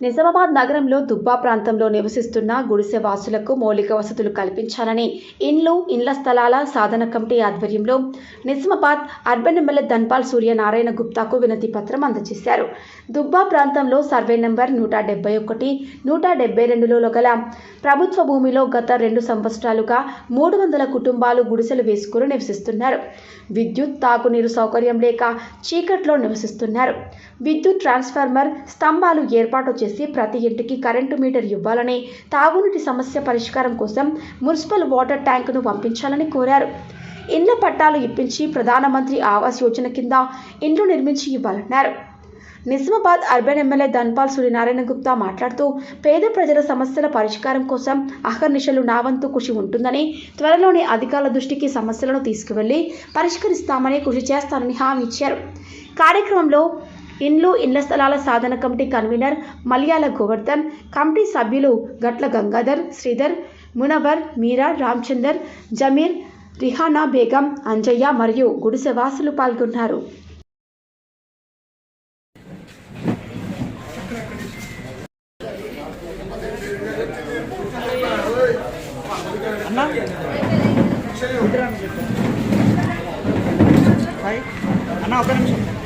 నిజామాబాద్ నగరంలో దుబ్బా ప్రాంతంలో నివసిస్తున్న గుడిసె వాసులకు మౌలిక వసతులు కల్పించాలని ఇండ్లు ఇండ్ల స్థలాల సాధన కమిటీ ఆధ్వర్యంలో నిజామాబాద్ అర్బన్ ఎమ్మెల్యే ధన్పాల్ సూర్యనారాయణ గుప్తాకు వినతి పత్రం అందజేశారు. దుబ్బా ప్రాంతంలో సర్వే నెంబర్ నూట డెబ్బై ఒకటి నూట డెబ్బై రెండులో గల ప్రభుత్వ భూమిలో గత రెండు సంవత్సరాలుగా మూడు వందల కుటుంబాలు గుడిసెలు వేసుకుని నివసిస్తున్నారు. విద్యుత్ తాగునీరు సౌకర్యం లేక చీకట్లో నివసిస్తున్నారు. విద్యుత్ ట్రాన్స్ఫార్మర్ స్తంభాలు ఏర్పాటు చేసి ప్రతి ఇంటికి కరెంటు మీటర్ ఇవ్వాలని తాగునీటి సమస్య పరిష్కారం కోసం మున్సిపల్ వాటర్ ట్యాంకును పంపించాలని కోరారు. ఇళ్ళ పట్టాలు ఇప్పించి ప్రధానమంత్రి ఆవాస్ యోజన కింద ఇండ్లు నిర్మించి ఇవ్వాలన్నారు. నిజామాబాద్ అర్బన్ ఎమ్మెల్యే ధన్పాల్ సూర్యనారాయణ గుప్తా మాట్లాడుతూ పేద ప్రజల సమస్యల పరిష్కారం కోసం అహర్నిశలు నా వంతు కృషి ఉంటుందని త్వరలోనే అధికారుల దృష్టికి సమస్యలను తీసుకువెళ్ళి పరిష్కరిస్తామని కృషి చేస్తానని హామీ ఇచ్చారు. కార్యక్రమంలో ఇండ్లు ఇళ్ళ స్థలాల సాధన committee convener Malayala Govardhan committee సభ్యులు గట్ల గంగాధర్ శ్రీధర్ మునవర్ మీరా రామచందర్ జమీర్ రిహానా బేగం అంజయ్య మరియు గుడిసెవాసులు పాల్గొన్నారు. అన్న ఒక నిమిషం.